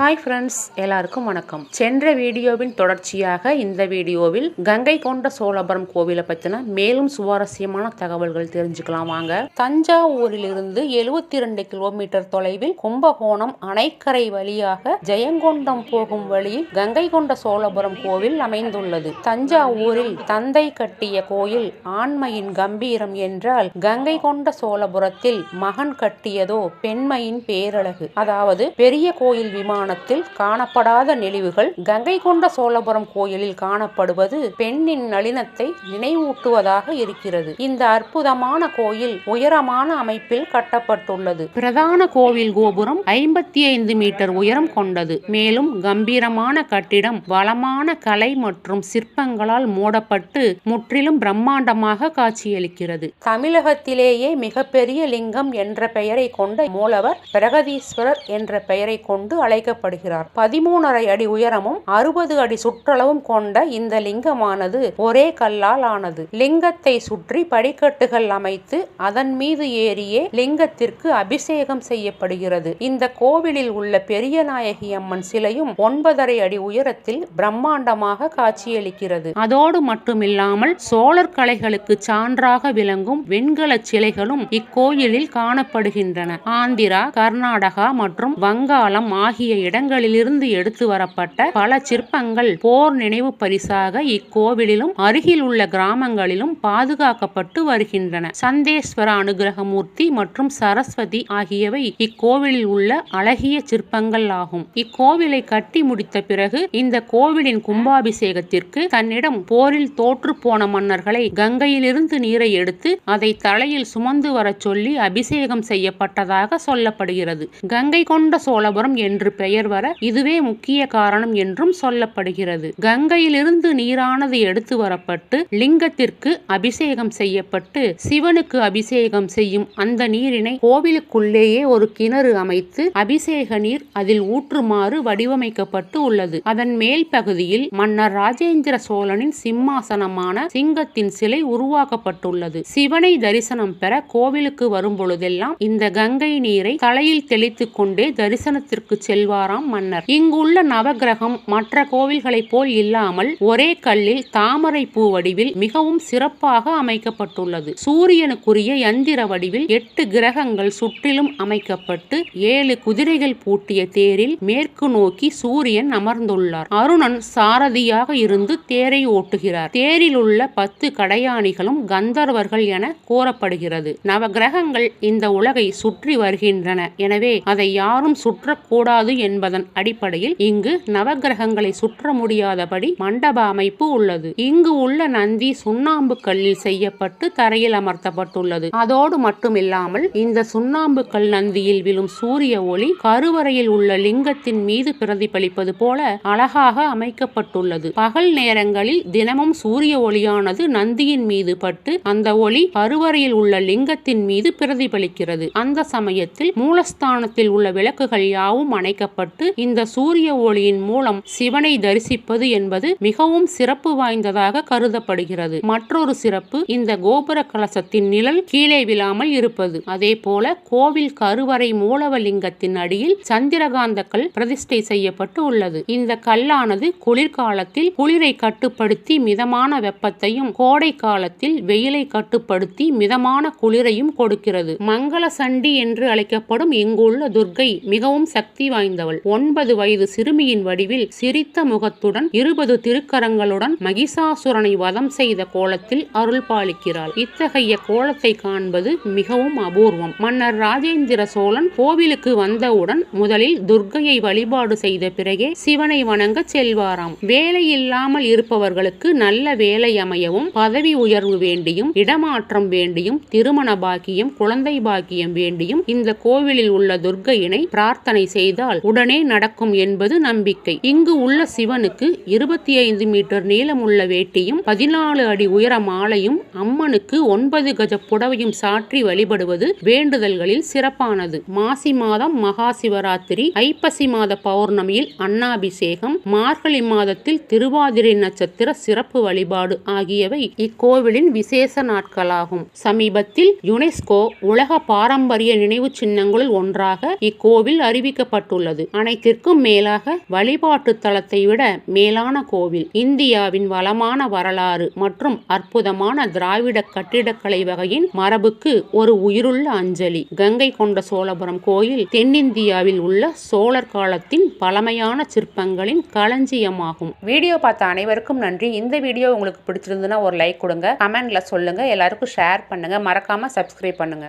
Hi friends எல்லாருக்கும் வணக்கம். சென்ற வீடியோவின் தொடர்ச்சியாக இந்த வீடியோவில் கங்கை கொண்ட சோழபுரம் கோவிலை பற்றின மேலும் சுவாரஸ்யமான தகவல்கள் தெரிஞ்சுக்கலாம் வாங்க. தஞ்சாவூரிலிருந்து எழுபத்தி ரெண்டு கிலோமீட்டர் தொலைவில் கும்பகோணம் அணைக்கரை வழியாக ஜெயங்கொண்டம் போகும் வழியில் கங்கை கொண்ட சோழபுரம் கோவில் அமைந்துள்ளது. தஞ்சாவூரில் தந்தை கட்டிய கோயில் ஆண்மையின் கம்பீரம் என்றால் கங்கை கொண்ட சோழபுரத்தில் மகன் கட்டியதோ பெண்மையின் பேரழகு. அதாவது பெரிய கோயில் புராணத்தில் காணப்படாத நெளிவுகள் கங்கை கொண்ட சோழபுரம் கோயிலில் காணப்படுவது பெண்ணின் நளினத்தை நினைவூட்டுவதாக இருக்கிறது. இந்த அற்புதமான கோயில் உயரமான அமைப்பில் கட்டப்பட்டுள்ளது. பிரதான கோவில் கோபுரம் ஐம்பத்தி ஐந்து மீட்டர் உயரம் கொண்டது. மேலும் கம்பீரமான கட்டிடம் வளமான கலை மற்றும் சிற்பங்களால் மூடப்பட்டு முற்றிலும் பிரம்மாண்டமாக காட்சியளிக்கிறது. தமிழகத்திலேயே மிகப்பெரிய லிங்கம் என்ற பெயரை கொண்ட மூலவர் பிரகதீஸ்வரர் என்ற பெயரை கொண்டு அழைக்கப்படுகிறார் பதிமூணரை அடி உயரமும் அறுபது அடி சுற்றளவும் கொண்ட இந்த லிங்கமானது ஒரே கல்லால் ஆனது. லிங்கத்தை சுற்றி படிக்கட்டுகள் அமைத்து அதன் மீது ஏறியே லிங்கத்திற்கு அபிஷேகம் செய்யப்படுகிறது. இந்த கோவிலில் உள்ள பெரிய நாயகி அம்மன் சிலையும் ஒன்பதரை அடி உயரத்தில் பிரம்மாண்டமாக காட்சியளிக்கிறது. அதோடு மட்டுமில்லாமல் சோழர் கலைகளுக்கு சான்றாக விளங்கும் வெண்கல சிலைகளும் இக்கோயிலில் காணப்படுகின்றன. ஆந்திரா கர்நாடகா மற்றும் வங்காளம் ஆகிய இடங்களிலிருந்து எடுத்து வரப்பட்ட பல சிற்பங்கள் போர் நினைவு பரிசாக இக்கோவிலிலும் அருகில் உள்ள கிராமங்களிலும் பாதுகாக்கப்பட்டு வருகின்றன. சந்தேஸ்வர அனுகிரகமூர்த்தி மற்றும் சரஸ்வதி ஆகியவை இக்கோவிலில் உள்ள அழகிய சிற்பங்கள் ஆகும். இக்கோவிலை கட்டி முடித்த பிறகு இந்த கோவிலின் கும்பாபிஷேகத்திற்கு தன்னிடம் போரில் தோற்று போன மன்னர்களை கங்கையிலிருந்து நீரை எடுத்து அதை தலையில் சுமந்து வரச் சொல்லி அபிஷேகம் செய்யப்பட்டதாக சொல்லப்படுகிறது. கங்கை கொண்ட சோழபுரம் என்று பெயர் வர இதுவே முக்கிய காரணம் என்றும் சொல்லப்படுகிறது. கங்கையிலிருந்து நீரானது எடுத்து வரப்பட்டு லிங்கத்திற்கு அபிஷேகம் செய்யப்பட்டு சிவனுக்கு அபிஷேகம் செய்யும் அந்த நீரினை கோவிலுக்குள்ளேயே ஒரு கிணறு அமைத்து அபிஷேக நீர் அதில் ஊற்றுமாறு வடிவமைக்கப்பட்டு உள்ளது. அதன் மேல் பகுதியில் மன்னர் ராஜேந்திர சோழனின் சிம்மாசனமான சிங்கத்தின் சிலை உருவாக்கப்பட்டுள்ளது. சிவனை தரிசனம் பெற கோவிலுக்கு வரும் பொழுதெல்லாம் இந்த கங்கை நீரை தலையில் தெளித்துக் கொண்டே தரிசனத்திற்கு செல்வார் ஆறாம் மன்னர். இங்குள்ள நவகிரகம் மற்ற கோவில்களைப் போல் இல்லாமல் ஒரே கல்லில் தாமரை பூ வடிவில் மிகவும் சிறப்பாக அமைக்கப்பட்டுள்ளது. சூரியனுக்குரிய யந்திர வடிவில் எட்டு கிரகங்கள் சுற்றிலும் அமைக்கப்பட்டு ஏழு குதிரைகள் பூட்டிய தேரில் மேற்கு நோக்கி சூரியன் அமர்ந்துள்ளார். அருணன் சாரதியாக இருந்து தேரை ஓட்டுகிறார். தேரில் உள்ள பத்து கடையாணிகளும் கந்தர்வர்கள் என கூறப்படுகிறது. நவகிரகங்கள் இந்த உலகை சுற்றி வருகின்றன. எனவே அதை யாரும் சுற்றக்கூடாது என்பதன் அடிப்படையில் இங்கு நவகிரகங்களை சுற்ற முடியாதபடி மண்டப அமைப்பு உள்ளது. இங்கு உள்ள நந்தி சுண்ணாம்பு கல்லில் செய்யப்பட்டு தரையில் அமர்த்தப்பட்டுள்ளது. அதோடு மட்டுமில்லாமல் இந்த சுண்ணாம்பு கல் நந்தியில் விழும் சூரிய ஒளி கருவறையில் உள்ள லிங்கத்தின் மீது பிரதிபலிப்பது போல அழகாக அமைக்கப்பட்டுள்ளது. பகல் நேரங்களில் தினமும் சூரிய ஒளியானது நந்தியின் மீது பட்டு அந்த ஒளி கருவறையில் உள்ள லிங்கத்தின் மீது பிரதிபலிக்கிறது. அந்த சமயத்தில் மூலஸ்தானத்தில் உள்ள விளக்குகள் யாவும் அணைக்கப்பட்டு இந்த சூரிய ஒளியின் மூலம் சிவனை தரிசிப்பது என்பது மிகவும் சிறப்பு வாய்ந்ததாக கருதப்படுகிறது. மற்றொரு சிறப்பு இந்த கோபுர கலசத்தின் நிழல் கீழே விழாமல் இருப்பது. அதே போல கோவில் கருவறை மூலவலிங்கத்தின் அடியில் சந்திரகாந்த கல் பிரதிஷ்டை செய்யப்பட்டு உள்ளது. இந்த கல்லானது குளிர்காலத்தில் குளிரை கட்டுப்படுத்தி மிதமான வெப்பத்தையும் கோடை காலத்தில் வெயிலை கட்டுப்படுத்தி மிதமான குளிரையும் கொடுக்கிறது. மங்கள சண்டி என்று அழைக்கப்படும் இங்குள்ள துர்க்கை மிகவும் சக்தி வாய்ந்தவள் ஒன்பது வயது சிறுமியின் வடிவில் சிரித்த முகத்துடன் இருபது திருக்கரங்களுடன் மகிஷாசுரனை வதம் செய்த கோலத்தில் அருள் பாலிக்கிறாள். இத்தகைய கோலத்தை காண்பது மிகவும் அபூர்வம். மன்னர் ராஜேந்திர சோழன் கோவிலுக்கு வந்தவுடன் முதலில் துர்க்கையை வழிபாடு செய்த பிறகே சிவனை வணங்க செல்வாராம். வேலை இல்லாமல் இருப்பவர்களுக்கு நல்ல வேலை அமையவும் பதவி உயர்வு வேண்டியும் இடமாற்றம் வேண்டியும் திருமண பாக்கியம் குழந்தை பாக்கியம் வேண்டியும் இந்த கோவிலில் உள்ள துர்க்கையினை பிரார்த்தனை செய்தால் உடனே நடக்கும் என்பது நம்பிக்கை. இங்கு உள்ள சிவனுக்கு இருபத்தி ஐந்து மீட்டர் நீளமுள்ள வேட்டியும் பதினாலு அடி உயர மாலையும் அம்மனுக்கு ஒன்பது கஜ புடவையும் சாற்றி வழிபடுவது வேண்டுதல்களில் சிறப்பானது. மாசி மாதம் மகா சிவராத்திரி ஐப்பசி மாத பௌர்ணமியில் அன்னாபிஷேகம் மார்கழி மாதத்தில் திருவாதிரை நட்சத்திர சிறப்பு வழிபாடு ஆகியவை இக்கோவிலின் விசேஷ நாட்களாகும். சமீபத்தில் யுனெஸ்கோ உலக பாரம்பரிய நினைவு சின்னங்களுள் ஒன்றாக இக்கோவில் அறிவிக்கப்பட்டுள்ளது. அனைத்திற்கும் மேலாக வழிபாட்டு தளத்தை விட மேலான கோவில். இந்தியாவின் வளமான வரலாறு மற்றும் அற்புதமான திராவிட கட்டிடக்கலை வகையின் மரபுக்கு ஒரு உயிருள்ள அஞ்சலி. கங்கை கொண்ட சோழபுரம் கோயில் தென்னிந்தியாவில் உள்ள சோழர் காலத்தின் பழமையான சிற்பங்களின் களஞ்சியமாகும். வீடியோ பார்த்த அனைவருக்கும் நன்றி. இந்த வீடியோ உங்களுக்கு பிடிச்சிருந்ததுன்னா ஒரு லைக் கொடுங்க கமெண்ட்ல சொல்லுங்க எல்லாருக்கும் ஷேர் பண்ணுங்க. மறக்காம சப்ஸ்கிரைப் பண்ணுங்க.